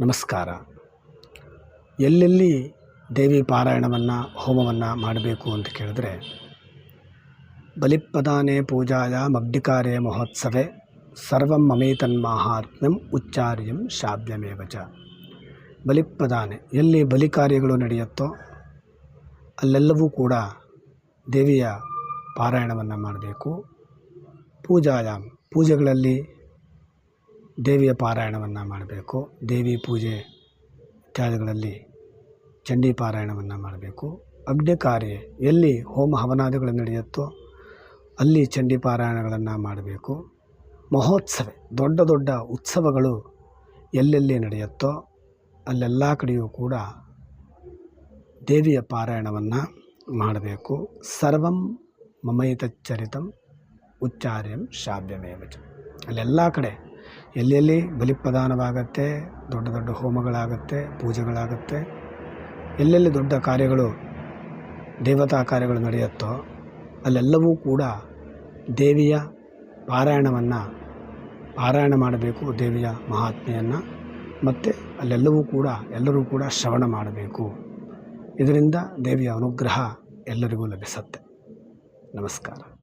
ನಮಸ್ಕಾರ. ಎಲ್ಲೆಲ್ಲಿ ದೇವಿ ಪಾರಾಯಣವನ್ನು, ಹೋಮವನ್ನು ಮಾಡಬೇಕು ಅಂತ ಕೇಳಿದ್ರೆ ಬಲಿಪ್ರದಾನೆ ಪೂಜಾಯ ಮಗ್ಡಿಕಾರ್ಯ ಮಹೋತ್ಸವೇ ಸರ್ವಂ ಮಮೇತನ್ಮಾಹಾತ್ಮ್ಯಂ ಉಚ್ಚಾರ್ಯಂ ಶಾಬ್ಯಮೇವ ಚ. ಬಲಿಪ್ರದಾನೆ ಎಲ್ಲಿ ಬಲಿ ಕಾರ್ಯಗಳು ನಡೆಯುತ್ತೋ ಅಲ್ಲೆಲ್ಲವೂ ಕೂಡ ದೇವಿಯ ಪಾರಾಯಣವನ್ನು ಮಾಡಬೇಕು. ಪೂಜಾಯಾಮ್, ಪೂಜೆಗಳಲ್ಲಿ ದೇವಿಯ ಪಾರಾಯಣವನ್ನು ಮಾಡಬೇಕು, ದೇವಿ ಪೂಜೆ ಇತ್ಯಾದಿಗಳಲ್ಲಿ ಚಂಡಿ ಪಾರಾಯಣವನ್ನು ಮಾಡಬೇಕು. ಅಗ್ನಿ ಕಾರ್ಯ ಎಲ್ಲಿ ಹೋಮ ಹವನಾದಿಗಳು ನಡೆಯುತ್ತೋ ಅಲ್ಲಿ ಚಂಡಿ ಪಾರಾಯಣಗಳನ್ನು ಮಾಡಬೇಕು. ಮಹೋತ್ಸವ, ದೊಡ್ಡ ದೊಡ್ಡ ಉತ್ಸವಗಳು ಎಲ್ಲೆಲ್ಲಿ ನಡೆಯುತ್ತೋ ಅಲ್ಲೆಲ್ಲ ಕಡೆಯೂ ಕೂಡ ದೇವಿಯ ಪಾರಾಯಣವನ್ನು ಮಾಡಬೇಕು. ಸರ್ವಂ ಮಮೈತಚ್ಚರಿತಂ ಉಚ್ಚಾರ್ಯಂ ಶಾಭ್ಯಮೇವಚ ಅಲ್ಲೆಲ್ಲ ಕಡೆ ಎಲ್ಲೆಲ್ಲಿ ಬಲಿಪ್ರದಾನವಾಗತ್ತೆ ದೊಡ್ಡ ದೊಡ್ಡ ಹೋಮಗಳಾಗತ್ತೆ, ಪೂಜೆಗಳಾಗತ್ತೆ, ಎಲ್ಲೆಲ್ಲಿ ದೊಡ್ಡ ಕಾರ್ಯಗಳು, ದೇವತಾ ಕಾರ್ಯಗಳು ನಡೆಯುತ್ತೋ, ಅಲ್ಲೆಲ್ಲವೂ ಕೂಡ ದೇವಿಯ ಪಾರಾಯಣವನ್ನು, ಪಾರಾಯಣ ಮಾಡಬೇಕು ದೇವಿಯ ಮಹಾತ್ಮೆಯನ್ನು, ಮತ್ತು ಅಲ್ಲೆಲ್ಲವೂ ಕೂಡ ಎಲ್ಲರೂ ಕೂಡ ಶ್ರವಣ ಮಾಡಬೇಕು. ಇದರಿಂದ ದೇವಿಯ ಅನುಗ್ರಹ ಎಲ್ಲರಿಗೂ ಲಭಿಸುತ್ತೆ. ನಮಸ್ಕಾರ.